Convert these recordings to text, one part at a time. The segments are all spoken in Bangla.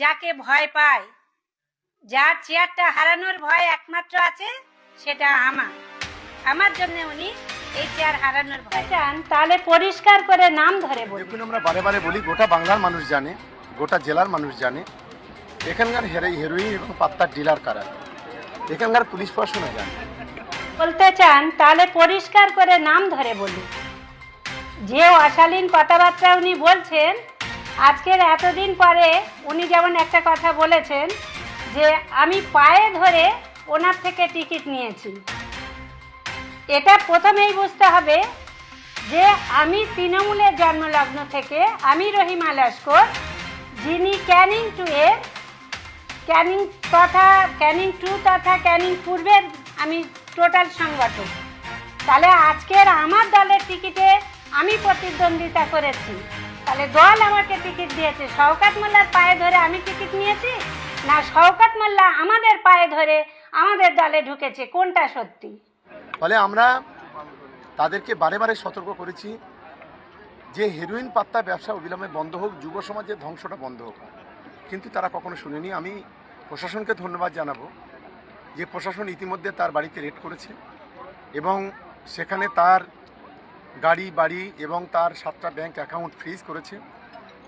যাকে ভয় পায় যার চেয়ারটা হারানোর ভয় একমাত্র আছে সেটা আমার। আমার জন্য উনি এই চেয়ার হারানোর ভয়। চান তাহলে পরিষ্কার করে নাম ধরে বলুন। দেখুন আমরা বারে বারে বলি গোটা বাংলার মানুষ জানে গোটা জেলার মানুষ জানে এখানকার হেরো হেরোইন এবং পাত্তার ডিলার কারা? এখানকার পুলিশ প্রশাসনও জানে। বলতে চান তাহলে পরিষ্কার করে নাম ধরে বলুন। যে অশালীন কথাবার্তা উনি বলছেন আজকের এতদিন পরে উনি যেমন একটা কথা বলেছেন যে আমি পায়ে ধরে ওনার থেকে টিকিট নিয়েছি। এটা প্রথমেই বুঝতে হবে যে আমি তৃণমূলের জন্মলগ্ন থেকে আমি রহিমা লস্কর, যিনি ক্যানিং টু এর ক্যানিং তথা, ক্যানিং টু তথা ক্যানিং পূর্বের আমি টোটাল সংগঠক। তাহলে আজকের আমার দলের টিকিটে আমি প্রতিদ্বন্দ্বিতা করেছি। তাহলে দল আমাকে টিকিট দিয়েছে। শওকাত মোল্লার পায়ে ধরে আমি টিকিট নিয়েছি? না, শওকাত মোল্লা আমাদের পায়ে ধরে আমাদের দলে ঢুকেছে। কোনটা সত্যি? ফলে আমরা তাদেরকে বারে বারে সতর্ক করেছি যে হেরোইন পাত্তা ব্যবসা অবিলম্বে বন্ধ হোক, যুব সমাজের ধ্বংসটা বন্ধ হোক। কিন্তু তারা কখনো শুনেনি। আমি প্রশাসনকে ধন্যবাদ জানাব যে প্রশাসন ইতিমধ্যে তার বাড়িতে রেড করেছে এবং সেখানে তার গাড়ি, বাড়ি এবং তার সাতটা ব্যাংক অ্যাকাউন্ট ফ্রিজ করেছে।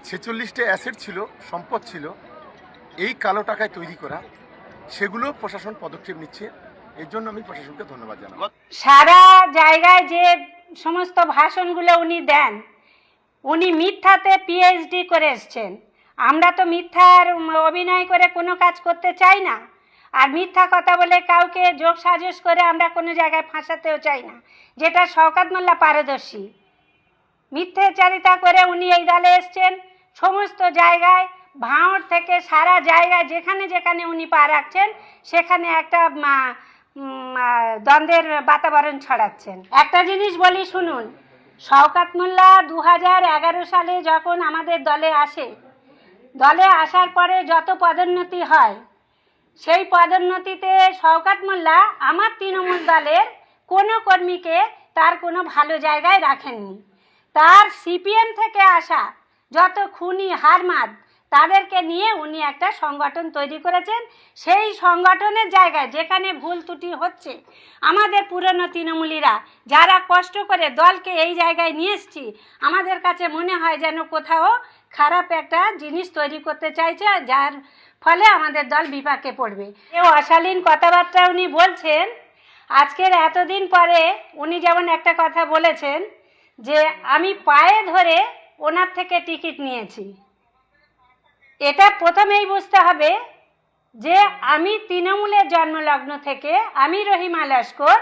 ছেচল্লিশটা অ্যাসেট ছিল, সম্পদ ছিল। এই কালো টাকায় তৈরি করা, সেগুলো প্রশাসন পদক্ষেপ নিচ্ছে। এর জন্য আমি প্রশাসনকে ধন্যবাদ জানাব। সারা জায়গায় যে সমস্ত ভাষণগুলো উনি দেন, উনি মিথ্যাতে পিএইচডি করে এসছেন। আমরা তো মিথ্যার অভিনয় করে কোনো কাজ করতে চাই না। আর মিথ্যা কথা বলে কাউকে যোগ সাজস করে আমরা কোনো জায়গায় ফাঁসাতেও চাই না, যেটা শওকাত মোল্লা পারদর্শী। মিথ্যাচারিতা করে উনি এই দলে এসছেন, সমস্ত জায়গায় ভাঁড় থেকে সারা জায়গায়, যেখানে যেখানে উনি পা রাখছেন, সেখানে একটা দ্বন্দ্বের বাতাবরণ ছড়াচ্ছেন। একটা জিনিস বলি শুনুন, শওকাত মোল্লা দু সালে যখন আমাদের দলে আসে, দলে আসার পরে যত পদোন্নতি হয় সেই পদোন্নতিতে শওকাত মোল্লা আমার তৃণমূল দলের কোনো কর্মীকে তার কোনো ভালো জায়গায় রাখেননি। তার সিপিএম থেকে আসা যত খুনি হারমাদ তাদেরকে নিয়ে উনি একটা সংগঠন তৈরি করেছেন। সেই সংগঠনের জায়গায় যেখানে ভুল ত্রুটি হচ্ছে, আমাদের পুরনো তৃণমূলীরা যারা কষ্ট করে দলকে এই জায়গায় নিয়ে এসছি, আমাদের কাছে মনে হয় যেন কোথাও খারাপ একটা জিনিস তৈরি করতে চাইছে, যার ফলে আমাদের দল বিপাকে পড়বে। এ অশালীন কথাবার্তা উনি বলছেন। আজকের এতদিন পরে উনি যেমন একটা কথা বলেছেন যে, আমি পায়ে ধরে ওনার থেকে টিকিট নিয়েছি। এটা প্রথমেই বুঝতে হবে যে, আমি তৃণমূলের জন্মলগ্ন থেকে আমি রহিমা লস্কর,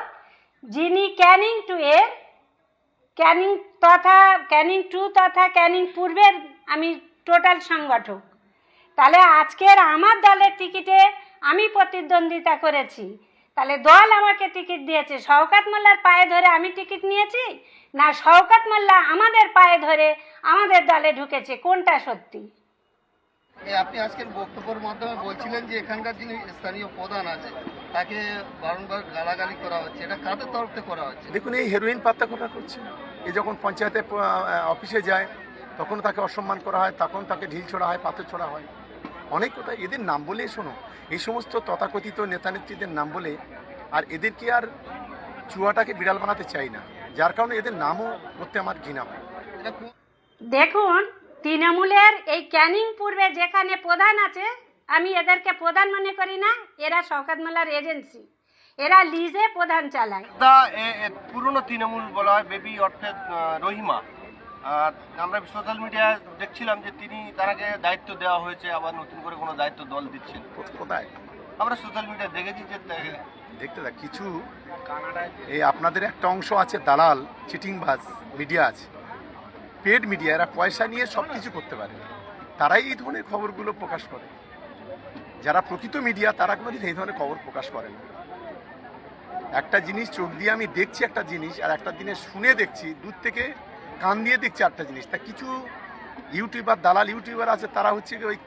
যিনি ক্যানিং টু এর, ক্যানিং তথা, ক্যানিং টু তথা ক্যানিং পূর্বের আমি টোটাল সংগঠক। তাহলে আজকের আমার দলের টিকিটে আমি প্রতিদ্বন্দ্বিতা করেছি। তাহলে দল আমাকে টিকিট দিয়েছে। শওকাত মোল্লার পায়ে ধরে আমি টিকিট নিয়েছি? না শওকাত মোল্লা আমাদের পায়ে ধরে আমাদের দলে ঢুকেছে? কোনটা সত্যি? আপনি আজকের বক্তব্যের মাধ্যমে বলছিলেন যে এখানকার যিনি স্থানীয় প্রধান আছে তাকে বারংবার গালাগালি করা হচ্ছে। এটা কাদের তরফ থেকে করা হচ্ছে? দেখুন এই হেরোইন পাত্তা কোথা করছে। এ যখন পঞ্চায়েতে অফিসে যায় তখন তাকে অসম্মান করা হয় তখন তাকে ঢিল ছোড়া হয় পাথর ছোড়া হয়। অনেক কথা এদের নাম বলে শোনো। এই সমস্ত তথাকথিত নেতা নেত্রীদের নাম বলে আর এদেরকে আর চুয়াটাকে বিড়াল বানাতে চাই না? যার কারণে এদের নামও করতে আমার ঘৃণা হয়। দেখুন তৃণমূলের এই ক্যানিং পূর্বে যেখানে প্রধান আছে আমি এদেরকে প্রধান মনে করি না এরা শওকাত মোল্লার এজেন্সি। এরা লিজে প্রধান চালায়। পুরনো তৃণমূল বলা হয় বেবি অর্থাৎ রহিমা। আমরা সোশ্যাল মিডিয়ায় দেখছিলাম যে তিনি তারাকে দায়িত্ব দেওয়া হয়েছে আবার নতুন করে কোনো দায়িত্ব দল দিচ্ছেন। কোথায়? আমরা সোশ্যাল মিডিয়ায় দেখেছি যে দেখতে দেখ কিছু এই আপনাদের একটা অংশ আছে দালাল চিটিংবাজ মিডিয়া আছে। পেড মিডিয়া এরা পয়সা নিয়ে সব কিছু করতে পারে। তারাই এই ধরনের খবরগুলো প্রকাশ করে। যারা প্রকৃত মিডিয়া তারা কোনোদিন এই ধরনের খবর প্রকাশ করে না। একটা জিনিস চোখ দিয়ে আমি দেখছি একটা জিনিস আর একটা জিনিস শুনে দেখছি দূর থেকে কান দিয়ে দেখছে একটা জিনিস। তা কিছু ইউটিউবার দালাল ইউটিউবার আছে তারা হচ্ছে ওই